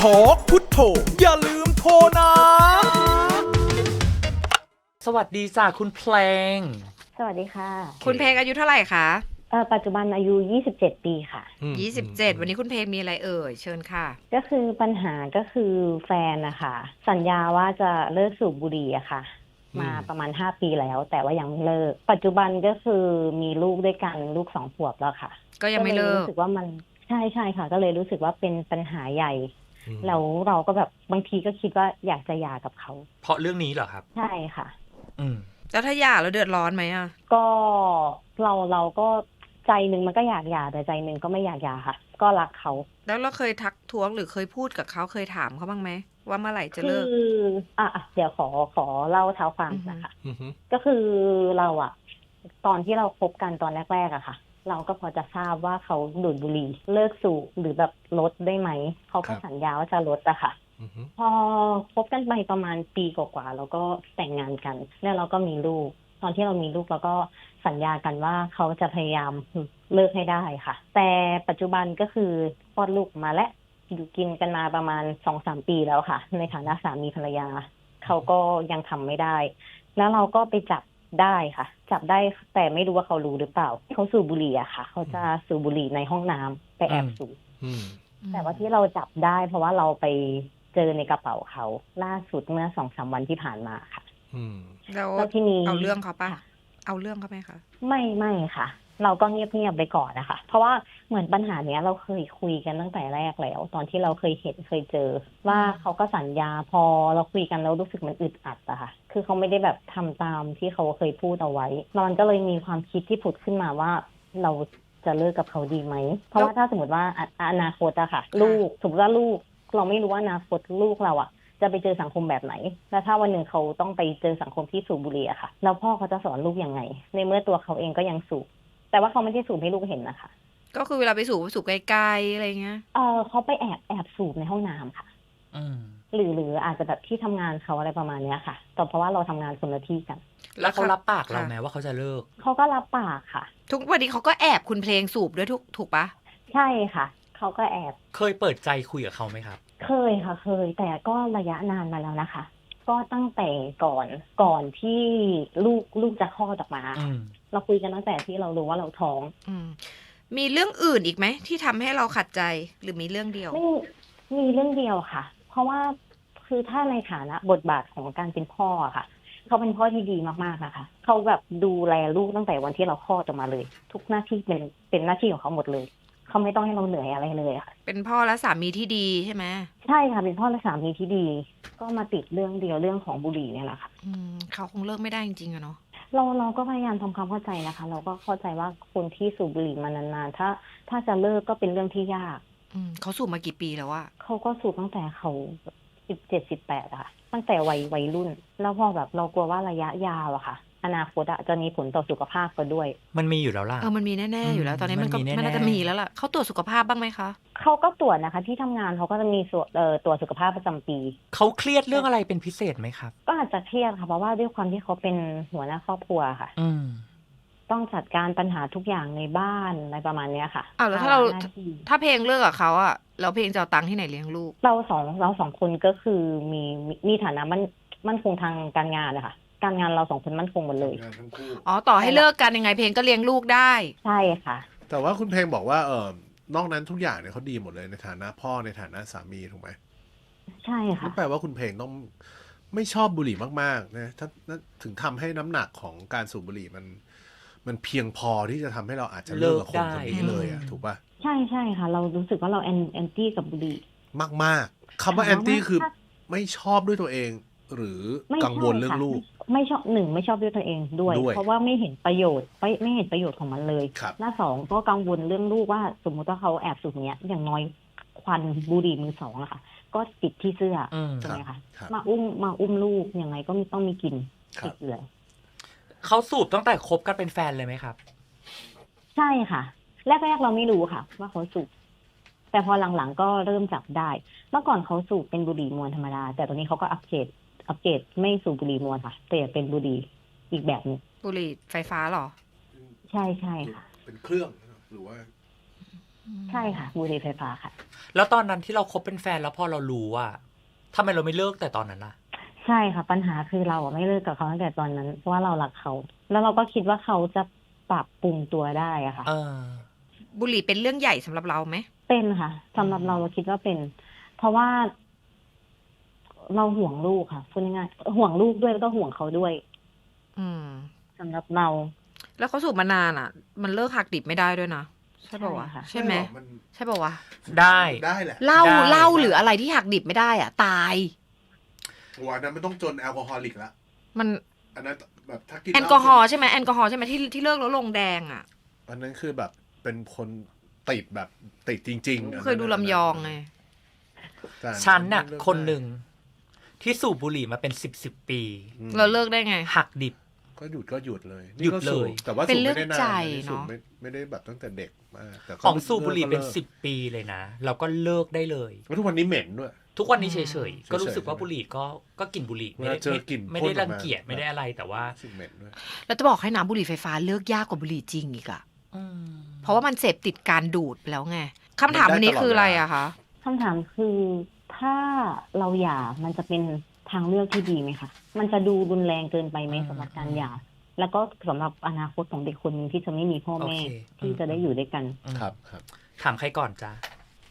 ทอกพุทโธอย่าลืมโทรนะ สวัสดีจ้าคุณเพลง สวัสดีค่ะคุณเพลงอายุเท่าไหร่คะเอ่อปัจจุบันอายุ 27 ปีค่ะอืม27 วันนี้คุณเพลงมีอะไรเอ่ย เชิญค่ะ ก็คือปัญหาก็คือแฟนนะคะสัญญาว่าจะเลิกสูบบุหรี่อะค่ะมาประมาณ 5 ปีแล้ว แต่ว่ายังไม่เลิก ปัจจุบันก็คือมีลูกด้วยกันลูกสองขวบแล้วค่ะก็ยังไม่เลิยกรู้สึกว่ามันใช่ใช่ค่ะ ก็เลยรู้สึกว่าเป็นปัญหาใหญ่อืม แล้วเราก็แบบบางทีก็คิดว่าอยากจะหย่ากับเขา เพราะเรื่องนี้เหรอครับ ใช่ค่ะ อืมแล้วถ้าหย่าแล้วเดือดร้อนไหมอะ ก็เราเราก็ใจหนึ่งมันก็อยากหย่าแต่ใจหนึ่งก็ไม่อยากหย่าค่ะ ก็รักเขา แล้วเราเคยทักท้วงหรือเคยพูดกับเขาเคยถามเขาบ้างไหมว่าเมื่อไหร่จะเลิกคืออะอะเดี๋ยวขอขอเล่าเท้าความอือฮึนะคะอือฮึก็คือเราอะตอนที่เราคบกันตอนแรกๆอะค่ะ เราก็พอจะทราบว่าเขาดูดบุหรี่เลิกสูบหรือแบบลดได้ไหม เขาก็สัญญาว่าจะลดอะค่ะอือฮึพอคบกันไปประมาณปีกว่าๆแล้วก็แต่งงานกัน แล้วเราก็มีลูก ตอนที่เรามีลูกเราก็สัญญากันว่าเขาจะพยายามเลิกให้ได้ค่ะ แต่ปัจจุบันก็คือคลอดลูกมาและอยู่กินกันมาประมาณสองสามปีแล้วค่ะ ในฐานะสามีภรรยา เขาก็ยังทำไม่ได้ แล้วเราก็ไปจับ ได้ค่ะ จับได้แต่ไม่รู้ว่าเขารู้หรือเปล่าเขาสูบบุหรี่อะค่ะ เขาจะสูบบุหรี่ในห้องน้ำไปแอบสูบอืมแต่ว่าที่เราจับได้ เพราะว่าเราไปเจอในกระเป๋าเขาล่าสุดเมื่อสองสามวันที่ผ่านมาค่ะอืมแล้วแล้วทีนี้เอาเรื่องเขาปะเอาเรื่องเขาไหมคะไม่ไม่ค่ะ เราก็เงียบเงียบๆไปก่อนนะคะ เพราะว่าเหมือนปัญหาเนี้ยเราเคยคุยกันตั้งแต่แรกแล้ว ตอนที่เราเคยเห็นเคยเจอ ว่าเขาก็สัญญาพอเราคุยกันแล้วรู้สึกมันอึดอัดอะค่ะ คือเขาไม่ได้แบบทำตามที่เขาเคยพูดเอาไว้มันก็เลยมีความคิดที่ผุดขึ้นมาว่าเราจะเลิกกับเขาดีไหม เพราะว่าถ้าสมมติว่าออนาคตอะค่ะ ลูกสมมติว่าลูก เราไม่รู้ว่าอนาคตลูกเราอะจะไปเจอสังคมแบบไหน แล้วถ้าวันหนึ่งเขาต้องไปเจอสังคมที่สูบบุหรี่อะค่ะ แล้วพ่อเขาจะสอนลูกยังไง ในเมื่อตัวเขาเองก็ยังสูบ แต่ว่าเขาไม่ได้สูบให้ลูกเห็นนะคะ ก็คือเวลาไปสูบสูบไกลๆอะไรเงี้ยเออเขาไปแอบแอบสูบในห้องน้ำค่ะ อืม หรือหรืออาจจะแบบที่ทำงานเขาอะไรประมาณเนี้ยค่ะแต่เพราะว่าเราทำงานคนละที่กัน แล้วเขารับปากเราค่ะไหมว่าเขาจะเลิก เขาก็รับปากค่ะ ทุกวันนี้เขาก็แอบคุณเพลงสูบด้วยทุกถูกปะใช่ค่ะ เขาก็แอบ เคยเปิดใจคุยกับเขาไหมครับ เคยค่ะ เคย แต่ก็ระยะนานมาแล้วนะคะ ก็ตั้งแต่ก่อนก่อนที่ลูกลูกจะคลอดออกมา อืม เราคุยกันตั้งแต่ที่เรารู้ว่าเราท้องอืมมีเรื่องอื่นอีกไหมที่ทำให้เราขัดใจหรือมีเรื่องเดียวไม่มีเรื่องเดียวค่ะ เพราะว่าคือถ้าในฐานะบทบาทของการเป็นพ่ออะค่ะเขาเป็นพ่อที่ดีมากๆนะคะเขาแบบดูแลลูกตั้งแต่วันที่เราคลอดออกมาเลย ทุกหน้าที่เป็นเป็นหน้าที่ของเขาหมดเลยเขาไม่ต้องให้เราเหนื่อยอะไรเลยอะค่ะ เป็นพ่อและสามีที่ดีใช่ไหมใช่ค่ะเป็นพ่อและสามีที่ดี ก็มาติดเรื่องเดียวเรื่องของบุหรี่เนี่ยแหละค่ะอืมเขาคงเลิกไม่ได้จริงๆอะเนาะ เราเราก็พยายามทำความเข้าใจนะคะ เราก็เข้าใจว่าคนที่สูบบุหรี่มานานๆถ้า ถ้าจะเลิกก็เป็นเรื่องที่ยาก อืมเขาสูบมากี่ปีแล้วอะเขาก็สูบตั้งแต่เขาสิบเจ็ดสิบแปดอะค่ะ ตั้งแต่วัยวัยรุ่น แล้วพอแบบเรากลัวว่าระยะยาวอะค่ะ อนาคตอะจะมีผลต่อสุขภาพเขาด้วย มันมีอยู่แล้วล่ะเออมันมีแน่ๆอยู่แล้ว ตอนนี้มันก็มันมีแน่ๆมันน่าจะมีแล้วล่ะเขาตรวจสุขภาพบ้างไหมคะเขาก็ตรวจนะคะ ที่ทำงานเขาก็จะมีส่วนเอ่อตรวจสุขภาพประจำปีเขาเครียดเรื่องอะไรเป็นพิเศษไหมครับก็อาจจะเครียดค่ะเพราะว่าด้วยความที่เขาเป็นหัวหน้าครอบครัวค่ะ อืมต้องจัดการปัญหาทุกอย่างในบ้านอะไรประมาณเนี้ยค่ะอ้าวแล้วถ้าเราภหน้ที่ถ้าเพลงเลิกกับเขาอะแล้วเพลงจะเอาตังค์ที่ไหนเลี้ยงลูก เราสองเราสองคนก็คือมีมีมีฐานะมันมั่นคงทางการงานนะคะ การงานเราสองคนมั่นคงหมดเลย งานทั้งคู่อ๋อต่อให้เลิกกันยังไงเพลงก็เลี้ยงลูกได้ ใช่ค่ะ แต่ว่าคุณเพลงบอกว่าเออนอกนั้นทุกอย่างเนี่ยเขาดีหมดเลยในฐานะพ่อในฐานะสามีถูกไหมใช่ค่ะ นั่นแปลว่าคุณเพลงต้องไม่ชอบบุหรี่มากๆนะถ้าถ้าถึงทำให้น้ำหนักของการสูบบุหรี่มัน มันเพียงพอที่จะทำให้เราอาจจะเลิกกับคนคนนี้เลยอะเลิกได้ ถูกป่ะใช่ใช่ค่ะ เรารู้สึกว่าเราแอนแอนตี้กับบุหรี่ มากๆคำว่าแอนตี้คือถ้าไม่ชอบด้วยตัวเอง หรือไม่กังวลใช่เรื่องค่ะลูกไม่ไม่ชอบหนึ่งไม่ชอบด้วยตัวเองด้วยด้วย เพราะว่าไม่เห็นประโยชน์ไม่ไม่เห็นประโยชน์ของมันเลยครับหน้าสองก็กังวลเรื่องลูกว่า สมมุติว่าเขาแอบสูบเนี้ยอย่างน้อยควันบุหรี่มือสองอะค่ะ ก็ติดที่เสื้อออืมใช่ไหมคะครับมาอุ้มมาอุ้มลูกยังไงก็มีต้องมีกลิ่นครัติบดเลยเขาสูบตั้งแต่คบกันเป็นแฟนเลยไหมครับ ใช่ค่ะ แรกๆเราไม่รู้ค่ะ ว่าเขาสูบแต่พอหลังๆก็เริ่มจับได้ เมื่อก่อนเขาสูบเป็นบุหรี่มวนธรรมดา แต่ตอนนี้เขาก็อัปเกรด อัปเกรดไม่สูบบุหรี่มวนค่ะ แต่เป็นบุหรี่อีกแบบหนึงบุหรี่ไฟฟ้าเหรอใช่ใช่ค่ะ เป็นเครื่องหรือว่าอใช่ค่ะ บุหรี่ไฟฟ้าค่ะ แล้วตอนนั้นที่เราคบเป็นแฟนแล้วพอเรารู้ว่าทำไมเราไม่เลิกแต่ตอนนั้นล่ะ ใช่ค่ะ ปัญหาคือเราอะไม่เลิกกับเขาตั้งแต่ตอนนั้นเพราะว่าเรารักเขา แล้วเราก็คิดว่าเขาจะปรับปรุงตัวได้อะค่ะ เออ บุหรี่เป็นเรื่องใหญ่สำหรับเราไหม เป็นค่ะสำหรับเราเราคิดว่าเป็น เพราะว่า เราห่วงลูกค่ะพูดง่ายๆห่วงลูกด้วยแล้วก็ห่วงเขาด้วย อืมสสำหรับเรา แล้วเขาสูบมานานอะ มันเลิกหักดิบไม่ได้ด้วยนะใช่ป่าวะใช่ค่ะใช่ไหมนใช่ป่าวะได้ได้แหละเหล้าได้เหล้าหรืออะไรที่หักดิบไม่ได้อะ ตายวันนั้นไม่ต้องจนแอลกอฮอลิกละมันอันนั้นแบบถ้ากินแอลกอฮอล์ใช่ไหมแอลกอฮอล์ใช่ไหมที่ที่เลิกแล้วลงแดงอะอันนั้นคือแบบเป็นคนติดแบบติดจริงๆอันนั้นเคยดูลำยองไงแต่ฉันน่ะเลิกคนหนึ่ง ที่สูบบุหรี่มาเป็นสิบสิบปี อืมเราเลิกได้ไง หักดิบ ก็หยุดก็หยุดเลยหยุดนี่ก็สูบเลย แต่ว่าเป็นสูบเรื่ไม่องได้นานใจอันนี้สูบเนอะ ไม่ไม่ได้แบบตั้งแต่เด็กมากแต่ก็ของสูบบุหรี่เป็นลิกสิบปีเลยนะ เราก็เลิกได้เลย แล้วทุกวันนี้เหม็นด้วย ทุกวันนี้เฉยๆ ก็รู้เฉยๆสึกว่าบุหรี่ก็ก็กลิ่นบุหรี่เวลาเจอกลิ่นไม่ได้พ่นออกมา รังเกียจไม่ได้อะไรแต่ว่ารู้สึกเหม็นด้วย แล้วจะบอกให้น้ำบุหรี่ไฟฟ้าเลิกยากกว่าบุหรี่จริงอีกอะอืมเพราะว่ามันเสพติดการดูดไปแล้วไงคำถามวันนี้คืออะไรอะคะ คำถามคือ ถ้าเราหย่ามันจะเป็นทางเลือกที่ดีไหมคะ มันจะดูรุนแรงเกินไปไหมสำหรับการหย่า แล้วก็สำหรับอนาคตของเด็กคนหนึงที่จะไม่มีพ่อโอแม่เคที่จะได้อยู่ด้วยกันอืมครับครับถามใครก่อนจ้า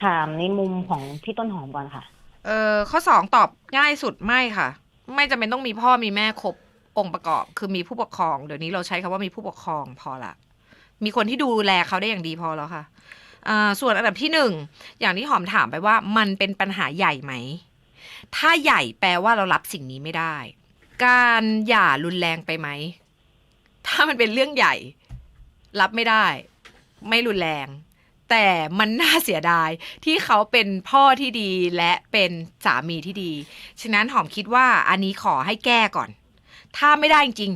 ถามในมุมของพี่ต้นหอมก่อนค่ะ เออข้อสองตอบง่ายสุดไม่ค่ะ ไม่จำเป็นต้องมีพ่อมีแม่ครบองค์ประกอบ คือมีผู้ปกครอง เดี๋ยวนี้เราใช้คำว่ามีผู้ปกครองพอละ มีคนที่ดูแลเขาได้อย่างดีพอแล้วค่ะอ่า ส่วนอันดับที่หนึ่งอย่างที่หอมถามไปว่ามันเป็นปัญหาใหญ่ไหม ถ้าใหญ่แปลว่าเรารับสิ่งนี้ไม่ได้ การหย่ารุนแรงไปไหม ถ้ามันเป็นเรื่องใหญ่ รับไม่ได้ ไม่รุนแรง แต่มันน่าเสียดายที่เขาเป็นพ่อที่ดีและเป็นสามีที่ดี ฉะนั้นหอมคิดว่าอันนี้ขอให้แก้ก่อน ถ้าไม่ได้จริง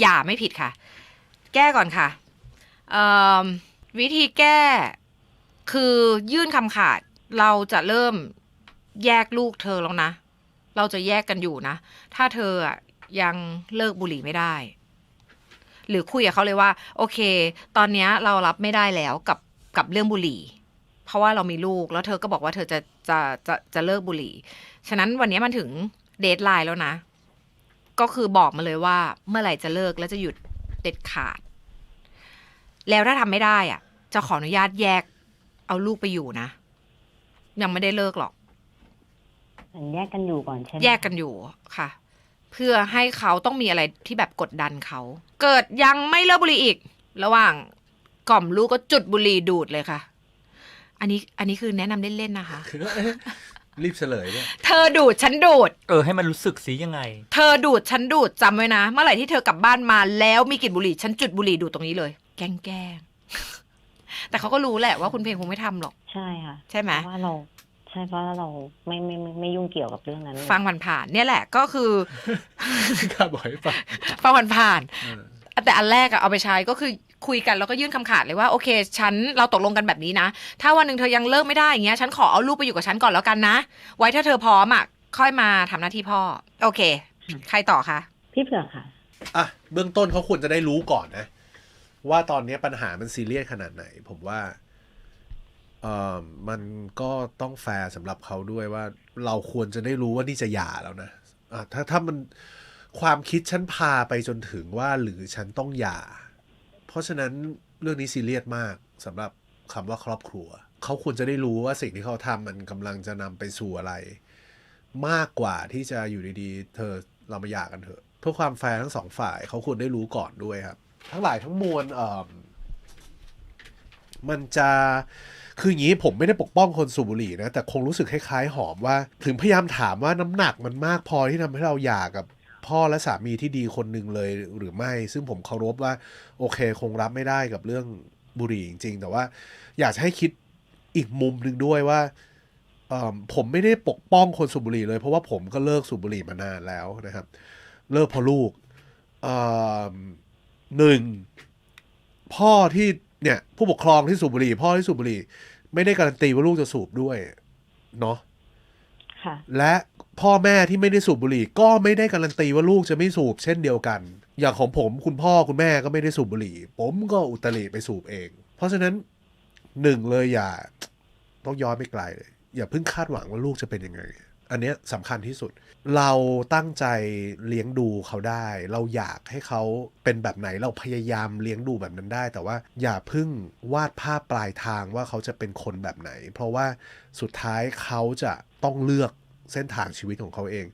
อย่าไม่ผิดค่ะ แก้ก่อนค่ะวิธีแก้ คือยื่นคำขาดเราจะเริ่มแยกลูกเธอแล้วนะ เราจะแยกกันอยู่นะ ถ้าเธออะยังเลิกบุหรี่ไม่ได้ หรือคุยกับเขาเลยว่า โอเค ตอนนี้เรารับไม่ได้แล้วกับกับเรื่องบุหรี่ เพราะว่าเรามีลูกแล้วเธอก็บอกว่าเธอจะจะจะจะเลิกบุหรี่ ฉะนั้นวันนี้มันถึงเดทไลน์แล้วนะ ก็คือบอกมาเลยว่าเมื่อไหร่จะเลิกแล้วจะหยุดเด็ดขาด แล้วถ้าทำไม่ได้อะ จะขออนุญาตแยก เอาลูกไปอยู่นะ ยังไม่ได้เลิกหรอก แยกกันอยู่ก่อนใช่ไหมแยกกันอยู่ค่ะ เพื่อให้เขาต้องมีอะไรที่แบบกดดันเขา เกิดยังไม่เลิกบุหรี่อีก ระหว่างกล่อมลูกก็จุดบุหรี่ดูดเลยค่ะ อันนี้อันนี้คือแนะนำเล่นๆนะคะ คือเอ๊ะรีบเฉลยด้วยเธอดูดฉันดูด เออให้มันรู้สึกสิยังไง เธอดูดฉันดูดจำไว้นะ เมื่อไหร่ที่เธอกลับบ้านมาแล้วมีกลิ่นบุหรี่ฉันจุดบุหรี่ดูดตรงนี้เลย แกล้งแกล้ง แต่เขาก็รู้แหละว่าคุณเพลงคงไม่ทำหรอก ใช่ค่ะ ใช่ไหมเพราะว่าเราใช่เพราะว่าเราไม่ไม่ไม่ไม่ยุ่งเกี่ยวกับเรื่องนั้นเลยฟังผ่านๆเนี่ยแหละก็คือข้าบอกให้ฟังฟังผ่านๆเออแต่อันแรกอะเอาไปใช้ก็คือคุยกันแล้วก็ยื่นคำขาดเลยว่าโอเค ฉันเราตกลงกันแบบนี้นะ ถ้าวันหนึ่งเธอยังเลิกไม่ได้อย่างเงี้ยฉันขอเอาลูกไปอยู่กับฉันก่อนแล้วกันนะ ไว้ถ้าเธอพร้อมอะค่อยมาทำหน้าที่พ่อ โอเค ใครต่อคะพี่เผือกค่ะอะเบื้องต้นเขาควรจะได้รู้ก่อนนะ ว่าตอนนี้ปัญหามันซีเรียสขนาดไหน ผมว่าเออมันก็ต้องแฟร์สำหรับเขาด้วยว่า เราควรจะได้รู้ว่านี่จะหย่าแล้วนะอะถ้าถ้ามันความคิดฉันพาไปจนถึงว่าหรือฉันต้องหย่า เพราะฉะนั้นเรื่องนี้ซีเรียสมากสำหรับคำว่าครอบครัว เขาควรจะได้รู้ว่าสิ่งที่เขาทำมันกำลังจะนำไปสู่อะไร มากกว่าที่จะอยู่ดีๆ เธอเรามาหย่ากันเถอะ เพื่อความแฟร์ทั้งสองฝ่าย เขาควรได้รู้ก่อนด้วยครับ ทั้งหลายทั้งมวลเอ่อมันจะคืออย่างนี้ผมไม่ได้ปกป้องคนสูบบุหรี่นะ แต่คงรู้สึกคล้ายๆหอมว่า ถึงพยายามถามว่าน้ำหนักมันมากพอที่ทำให้เราหย่ากกับพ่อและสามีที่ดีคนหนึ่งเลยหรือไม่ ซึ่งผมเคารพว่า โอเคคงรับไม่ได้กับเรื่องบุหรี่จริง ๆ แต่ว่าอยากจะให้คิดอีกมุมหนึ่งด้วยว่าผมไม่ได้ปกป้องคนสูบบุหรี่เลย เพราะว่าผมก็เลิกสูบบุหรี่มานานแล้วนะครับ เลิกเพราะลูกอ หนึ่งพ่อที่เนี่ยผู้ปกครองที่สูบบุหรี่พ่อที่สูบบุหรี่ ไม่ได้การันตีว่าลูกจะสูบด้วยเนาะค่ะและพ่อแม่ที่ไม่ได้สูบบุหรี่ ก็ไม่ได้การันตีว่าลูกจะไม่สูบเช่นเดียวกัน อย่างของผมคุณพ่อคุณแม่ก็ไม่ได้สูบบุหรี่ ผมก็อุตริไปสูบเอง เพราะฉะนั้นหนึ่งเลยอย่า ต้องย้อนไปไกลเลย อย่าเพิ่งคาดหวังว่าลูกจะเป็นยังไง อันนี้สำคัญที่สุด เราตั้งใจเลี้ยงดูเขาได้ เราอยากให้เขาเป็นแบบไหนเราพยายามเลี้ยงดูแบบนั้นได้ แต่ว่าอย่าพิ่งวาดภาพปลายทางว่าเขาจะเป็นคนแบบไหน เพราะว่าสุดท้ายเขาจะต้องเลือกเส้นทางชีวิตของเขาเอง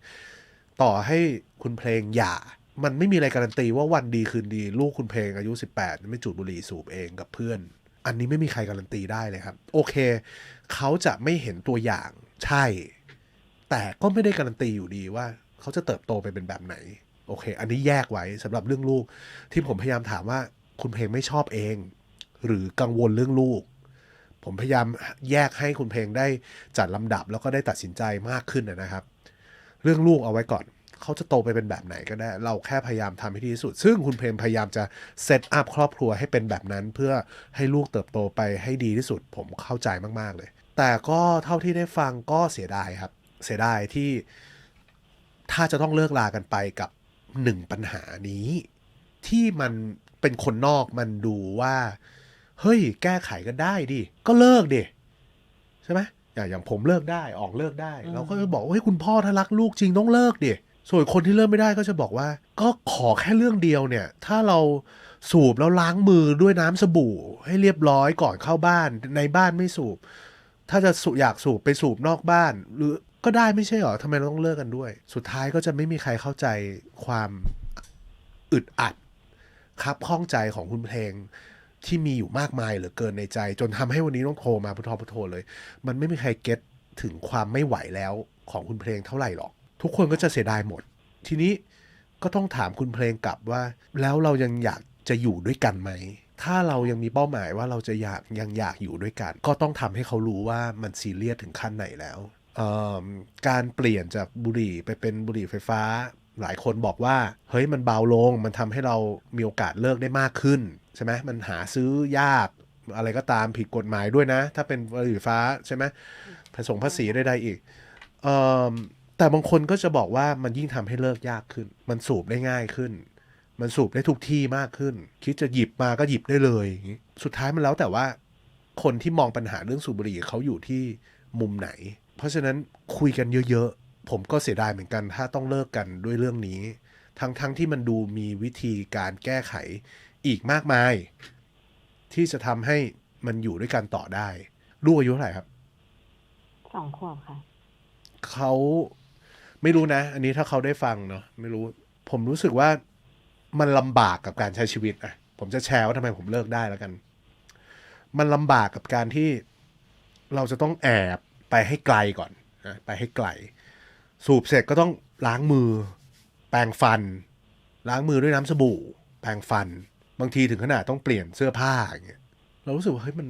ต่อให้คุณเพลงหย่า มันไม่มีอะไรการันตีว่าวันดีคืนดี ลูกคุณเพลงอายุ 18 ไม่จูดบุหรี่สูบเองกับเพื่อน อันนี้ไม่มีใครการันตีได้เลยครับ โอเค เขาจะไม่เห็นตัวอย่างใช่ แต่ก็ไม่ได้การันตีอยู่ดีว่า เขาจะเติบโตไปเป็นแบบไหน โอเค อันนี้แยกไว้สำหรับเรื่องลูก ที่ผมพยายามถามว่าคุณเพลงไม่ชอบเอง หรือกังวลเรื่องลูก ผมพยายามแยกให้คุณเพลงได้จัดลำดับแล้วก็ได้ตัดสินใจมากขึ้นนะครับ เรื่องลูกเอาไว้ก่อนเขาจะโตไปเป็นแบบไหนก็ได้ เราแค่พยายามทำให้ดีที่สุด ซึ่งคุณเพลงพยายามจะเซตอัพครอบครัวให้เป็นแบบนั้น เพื่อให้ลูกเติบโตไปให้ดีที่สุด ผมเข้าใจมากๆเลย แต่ก็เท่าที่ได้ฟังก็เสียดายครับ เสียดายที่ถ้าจะต้องเลิกลากันไปกับหนึ่งปัญหานี้ ที่มันเป็นคนนอกมันดูว่า เฮ้ย แก้ไขกันได้ดิ ก็เลิกดิใช่ไหมอย่างอย่างผมเลิกได้ออกเลิกได้เราก็จะบอกว่าเฮ้ยคุณพ่อถ้ารักลูกจริงต้องเลิกดิส่วนคนที่เลิกไม่ได้ก็จะบอกว่า ก็ขอแค่เรื่องเดียวเนี่ย ถ้าเราสูบแล้วล้างมือด้วยน้ำสบู่ ให้เรียบร้อยก่อนเข้าบ้านในบ้านไม่สูบ ถ้าจะสูอยากสูบไปสูบนอกบ้าน หรือ ก็ได้ไม่ใช่หรอทำไมเราต้องเลิกกันด้วย สุดท้ายก็จะไม่มีใครเข้าใจความอึดอัดครับข้องใจของคุณเพลงที่มีอยู่มากมายเหลือเกินในใจ จนทำให้วันนี้ต้องโทรมาพุทโธพุทโธเลย มันไม่มีใครเก็ตถึงความไม่ไหวแล้วของคุณเพลงเท่าไหร่หรอก ทุกคนก็จะเสียดายหมด ทีนี้ก็ต้องถามคุณเพลงกลับว่า แล้วเรายังอยากจะอยู่ด้วยกันไหม ถ้าเรายังมีเป้าหมายว่าเราจะอยากยังอยากอยู่ด้วยกัน ก็ต้องทำให้เขารู้ว่ามันซีเรียสถึงขั้นไหนแล้ว การเปลี่ยนจากบุหรี่ไปเป็นบุหรี่ไฟฟ้า หลายคนบอกว่า เฮ้ยมันเบาลง มันทำให้เรามีโอกาสเลิกได้มากขึ้นใช่ไหมมันหาซื้อยากอะไรก็ตามผิดกฎหมายด้วยนะ ถ้าเป็นบุหรี่ไฟฟ้าใช่ไหมผสมภาษีใดๆอีกเอิ่มแต่บางคนก็จะบอกว่ามันยิ่งทำให้เลิกยากขึ้น มันสูบได้ง่ายขึ้น มันสูบได้ทุกที่มากขึ้น คิดจะหยิบมาก็หยิบได้เลยอย่างงี้สุดท้ายมันแล้วแต่ว่า คนที่มองปัญหาเรื่องสูบบุหรี่เขาอยู่ที่มุมไหน เพราะฉะนั้นคุยกันเยอะๆ ผมก็เสียดายเหมือนกัน ถ้าต้องเลิกกันด้วยเรื่องนี้ ทั้งๆทที่มันดูมีวิธีการแก้ไขอีกมากมาย ที่จะทำให้มันอยู่ด้วยกันต่อได้ลูกอายุเท่าไหร่ครับสองขวบค่ะเขาไม่รู้นะ อันนี้ถ้าเขาได้ฟังเนาะไม่รู้ ผมรู้สึกว่ามันลำบากกับการใช้ชีวิตอะผมจะแชร์ว่าทำไมผมเลิกได้แล้วกัน มันลำบากกับการที่เราจะต้องแอบ ไปให้ไกลก่อนนะไปให้ไกล สูบเสร็จก็ต้องล้างมือ แปรงฟัน ล้างมือด้วยน้ำสบู่ แปรงฟัน บางทีถึงขนาดต้องเปลี่ยนเสื้อผ้าอย่างเงี้ยเรารู้สึกว่าเฮ้ยมัน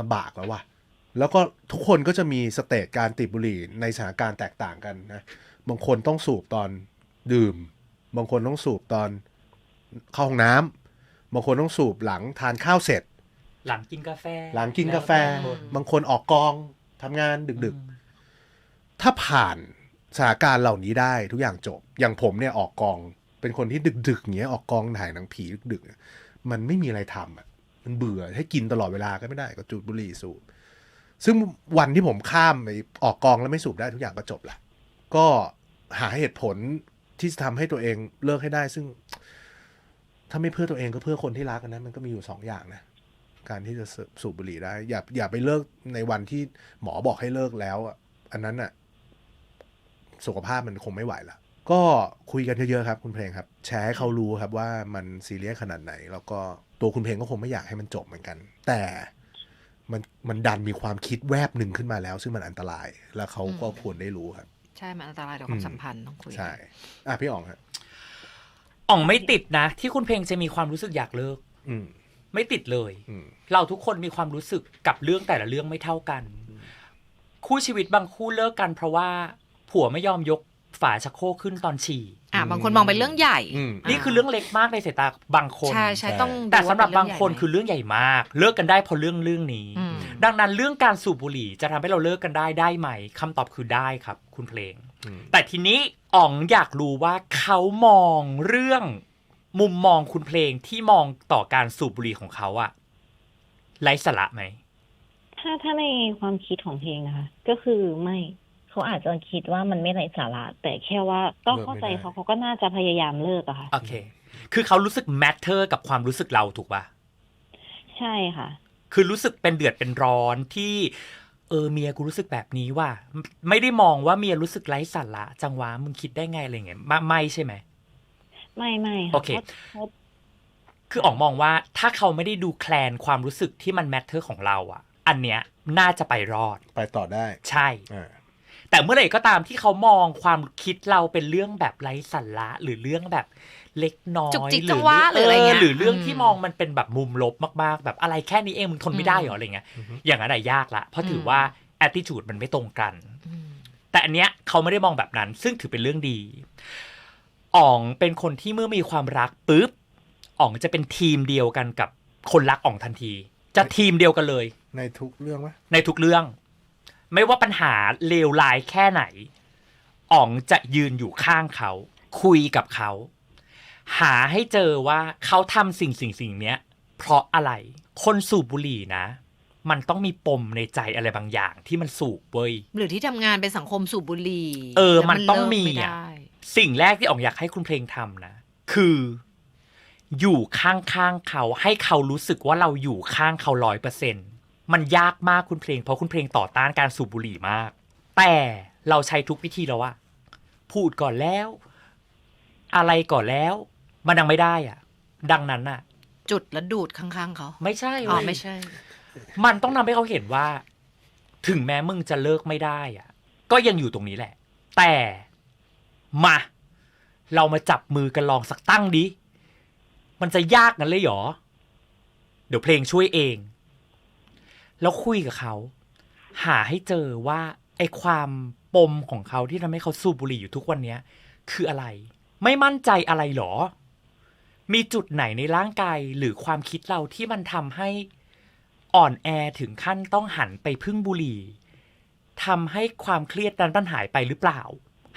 ลำบากแล้วว่ะแล้วก็ทุกคนก็จะมีสเตจการติดบุหรี่ในสถานการณ์แตกต่างกันนะบางคนต้องสูบตอนดื่ม บางคนต้องสูบตอนเข้าห้องน้ำบางคนต้องสูบหลังทานข้าวเสร็จ หลังกินกาแฟ หลังกินกาแฟล้วต่คนบางคนออกกอง ทำงานดึกๆ ถ้าผ่านสถานการณ์เหล่านี้ได้ทุกอย่างจบ อย่างผมเนี่ยออกกอง เป็นคนที่ดึกๆอย่างเงี้ยออกกองถ่ายหนังผีดึกๆอะมันไม่มีอะไรทำอะ มันเบื่อให้กินตลอดเวลาก็ไม่ได้ก็จุดบุหรี่สูบ ซึ่งวันที่ผมข้ามไปออกกองแล้วไม่สูบได้ทุกอย่างก็จบละก็หาเหตุผลที่จะทำให้ตัวเองเลิกให้ได้ ซึ่ง ถ้าไม่เพื่อตัวเองก็เพื่อคนที่รักกันนะมันก็มีอยู่สองอย่างนะ การที่จะสูบบุหรี่ได้ อย่าอย่าไปเลิกในวันที่หมอบอกให้เลิกแล้วอะอันนั้นอะสุขภาพมันคงไม่ไหวละก็คุยกันเยอะๆครับ คุณเพลงครับ แชร์ให้เขารู้ครับว่ามันซีเรียสขนาดไหน แล้วก็ตัวคุณเพลงก็คงไม่อยากให้มันจบเหมือนกัน แต่มันมันดันมีความคิดแวบหนึ่งขึ้นมาแล้ว ซึ่งมันอันตราย แล้วเขาก็ควรได้รู้ครับ ใช่ มันอันตรายต่อความสัมพันธ์ต้องคุยกันใช่อะพี่อ๋องครับอ่องไม่ติดนะ ที่คุณเพลงจะมีความรู้สึกอยากเลิก อืม ไม่ติดเลยอืมเราทุกคนมีความรู้สึกกับเรื่องแต่ละเรื่องไม่เท่ากัน คู่ชีวิตบางคู่เลิกกัน เพราะว่าผัวไม่ยอมยกฝาชักโครกขึ้นตอนฉี่อะบางคนมองเป็นเรื่องใหญ่อืมนี่คือเรื่องเล็กมากในสายตาบางคนใช่ใช่ต้องแต่สำหรับดูว่บางคนเป็คือเรื่องใหญ่มาก เลิกกันได้เพราะเรื่องเรื่องนี้อืมดังนั้นเรื่องการสูบบุหรี่จะทำให้เราเลิกกันได้ได้ไหมคำตอบคือได้ครับ คุณเพลงอืมแต่ทีนี้อ๋องอยากรู้ว่าเขามองเรื่อง มุมมองคุณเพลงที่มองต่อการสูบบุหรี่ของเขาอะไร้สาระไหม ถ้าถ้าในความคิดของเพลงนะคะ ก็คือไม่เขาอาจจะคิดว่ามันไม่ไร้สาระ แต่แค่ว่าก็เข้าใจเขาเขาก็น่าจะพยายามเลิกอะค่ะ โอเค คือเขารู้สึกแมทเทอร์กับความรู้สึกเราถูกป่ะใช่ค่ะ คือรู้สึกเป็นเดือดเป็นร้อนที่เออเมียกูรู้สึกแบบนี้ว่า ไม่ได้มองว่าเมียรู้สึกไร้สาระจังหวะมึงคิดได้ไงอะไรเงี้ยไม่ไม่ใช่ไหม ไม่ไม่ค่ะโอเคพราะพราะคืออ๋องมองว่าถ้าเขาไม่ได้ดูแคลนความรู้สึกที่มันแมทเทอร์ของเราอะอันเนี้ยน่าจะไปรอดไปต่อได้ใช่ อ่าแต่เมื่อไหร่ก็ตามที่เขามองความคิดเราเป็นเรื่องแบบไร้สาระหรือเรื่องแบบเล็กน้อยจุกจิกหจังหวะหรืออะไรเงี้ยหรือเรื่องที่อืมมองมันเป็นแบบมุมลบมากๆ แบบอะไรแค่นี้เองมึงทนไม่ได้เหรออะไรเงี้ยอย่างนั้นอะยากละ เพราะถือว่า attitude มันไม่ตรงกัน อืมแต่อันเนี้ยเขาไม่ได้มองแบบนั้น ซึ่งถือเป็นเรื่องดี อ๋องเป็นคนที่เมื่อมีความรักปุ๊บอ๋องจะเป็นทีมเดียวกันกับคนรักอ๋องทันที จะทีมเดียวกันเลย ในทุกเรื่องไหมในทุกเรื่อง ไม่ว่าปัญหาเลวร้ายแค่ไหนอ๋องจะยืนอยู่ข้างเขา คุยกับเขา หาให้เจอว่าเขาทำสิ่งสิ่งสิ่งเนี้ย เพราะอะไร คนสูบบุหรี่นะ มันต้องมีปมในใจอะไรบางอย่างที่มันสูบเว้ย หรือที่ทำงานเป็นสังคมสูบบุหรี่เออแล้วมันต้องเลิกมีไอะได้ สิ่งแรกที่อ๋องอยากให้คุณเพลงทำนะ คือ อยู่ข้างๆเขาให้เขารู้สึกว่าเราอยู่ข้างเขาร้อยเปอร์เซ็นมันยากมากคุณเพลง เพราะคุณเพลงต่อต้านการสูบบุหรี่มาก แต่เราใช้ทุกวิธีแล้วอะพูดก่อนแล้ว อะไรก่อนแล้ว มันยังไม่ได้อะดังนั้นอะจุดแล้วดูดข้างๆเขาไม่ใช่อ๋อเว้ยไม่ใช่ มันต้องทำให้เขาเห็นว่า ถึงแม้มึงจะเลิกไม่ได้อะก็ยังอยู่ตรงนี้แหละ แต่ มา เรามาจับมือกันลองสักตั้งดิ มันจะยากงั้นเลยหรอ เดี๋ยวเพลงช่วยเอง แล้วคุยกับเขา หาให้เจอว่าไอความปมของเขาที่ทำให้เขาสูบบุหรี่อยู่ทุกวันนี้คืออะไร ไม่มั่นใจอะไรหรอ มีจุดไหนในร่างกายหรือความคิดเราที่มันทำให้อ่อนแอถึงขั้นต้องหันไปพึ่งบุหรี่ทำให้ความเครียดนั้นมันหายไปหรือเปล่า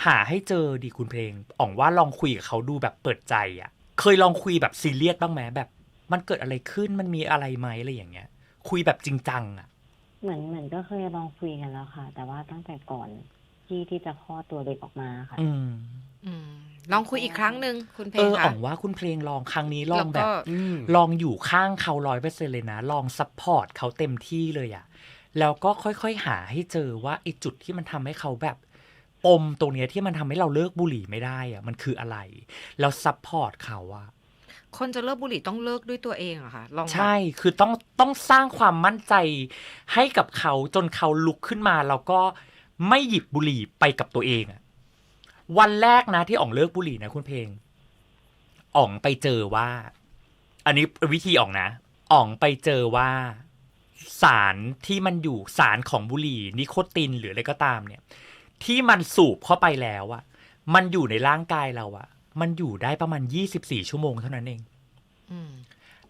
หาให้เจอดิคุณเพลงอ่องว่าลองคุยกับเขาดูแบบเปิดใจอะ่ะ เคยลองคุยแบบซีเรียสบ้างไหมแบบ มันเกิดอะไรขึ้นมันมีอะไรไหมอะไรอย่างเงี้ย คุยแบบจริงจังอะ่ะ เหมือนเหมือนก็เคยลองคุยกันแล้วค่ะ แต่ว่าตั้งแต่ก่อนที่ที่จะคลอดตัวเด็กออกมาค่ะ อืมอืมลองคุยอีกครั้งหนึ่งคุณเพลเองอคะอ่องว่าคุณเพลงลองครั้งนี้ลองแบบ แล้วก็ อืม ลองอยู่ข้างเขาร้อยเปอร์เซ็นเลยนะ ลองซัพพอร์ตเขาเต็มที่เลยอะแล้วก็ค่อยๆหาให้เจอว่าไอ้จุดที่มันทำให้เขาแบบ ปมตรงเนี้ยที่มันทำให้เราเลิกบุหรี่ไม่ได้อะมันคืออะไรแล้วซัพพอร์ตเขาอะคนจะเลิกบุหรี่ต้องเลิกด้วยตัวเองเหรอคะลองแบบใช่คือต้องต้องสร้างความมั่นใจให้กับเขาจนเขาลุกขึ้นมา แล้วก็ไม่หยิบบุหรี่ไปกับตัวเองอะวันแรกนะที่อ่องเลิกบุหรี่นะคุณเพลงอ่องไปเจอว่า อันนี้วิธีอ่องนะอ่องไปเจอว่าสารที่มันอยู่สารของบุหรี่นิโคตินหรืออะไรก็ตามเนี่ย ที่มันสูบเข้าไปแล้วอะมันอยู่ในร่างกายเราอะมันอยู่ได้ประมาณ 24 ชั่วโมงเท่านั้นเองอืม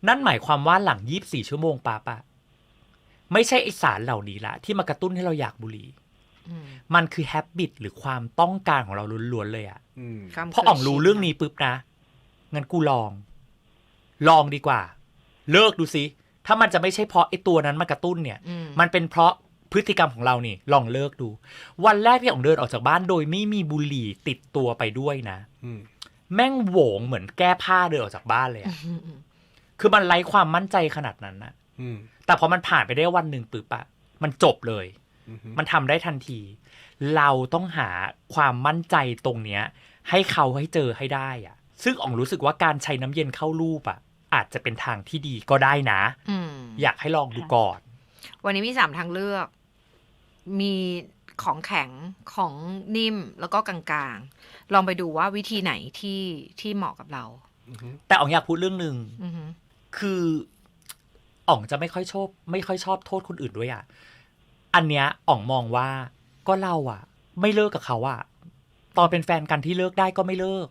นั่นหมายความว่าหลัง 24 ชั่วโมงปั๊บอะไม่ใช่ไอสารเหล่านี้ละ ที่มากระตุ้นให้เราอยากบุหรี่อืมมันคือแฮบบิตหรือความต้องการของเราล้วนๆเลยอะอืมความเพราะอ่องรู้เรื่องนี้ปุ๊บนะงั้นกูลอง ลองดีกว่า เลิกดูสิถ้ามันจะไม่ใช่เพราะไอตัวนั้นมากระตุ้นเนี่ยอืมมันเป็นเพราะ พฤติกรรมของเรานี่ลองเลิกดู วันแรกที่อ่องเดินออกจากบ้านโดยไม่มีบุหรี่ติดตัวไปด้วยนะอืมแม่งโหวงเหมือนแก้ผ้าเดินออกจากบ้านเลยอะอืมอืมคือมันไร้ความมั่นใจขนาดนั้นนะอืมแต่พอมันผ่านไปได้วันหนึ่งปุ๊บอะมันจบเลยอืมมันทำได้ทันที เราต้องหาความมั่นใจตรงเนี้ย ให้เขาให้เจอให้ได้อะซึ่งอ๋องรู้สึกว่าการใช้น้ำเย็นเข้ารูปอะอาจจะเป็นทางที่ดีก็ได้นะอืมอยากให้ลองดูก่อน วันนี้มีสามทางเลือก มีของแข็งของนิ่มแล้วก็กลางๆ ลองไปดูว่าวิธีไหนที่ที่เหมาะกับเราอืมแต่อ๋องอยากพูดเรื่องหนึ่งอือหือคืออ๋องจะไม่ค่อยชอบ ไม่ค่อยชอบโทษคนอื่นด้วยอะอันเนี้ยอ๋องมองว่าก็เราอะไม่เลิกกับเขาอะตอนเป็นแฟนกันที่เลิกได้ก็ไม่เลิก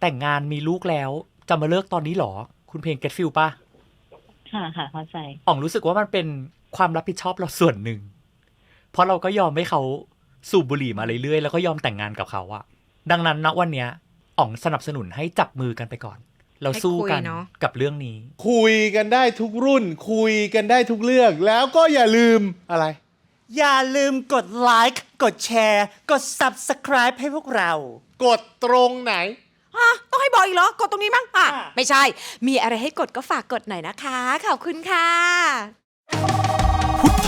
แต่งงานมีลูกแล้วจะมาเลิกตอนนี้เหรอ คุณเพลงเก็ตฟิลป่ะค่ะค่ะเข้าใจอ๋องรู้สึกว่ามันเป็นความรับผิดชอบเราส่วนหนึ่ง เพราะเราก็ยอมให้เขาสูบบุหรี่มาเรื่อยๆ แล้วก็ยอมแต่งงานกับเขาอะดังนั้นณวันเนี้ยอ๋องสนับสนุนให้จับมือกันไปก่อน เราสู้กันให้คุยเนอะ กับเรื่องนี้ คุยกันได้ทุกรุ่น คุยกันได้ทุกเรื่อง แล้วก็อย่าลืมอะไร อย่าลืมกดไลค์ กดแชร์ กด Subscribe ให้พวกเรา กดตรงไหนอะต้องให้บอกอีกเหรอ กดตรงนี้มั้งอะอะ ไม่ใช่ มีอะไรให้กดก็ฝากกดหน่อยนะคะ ขอบคุณค่ะ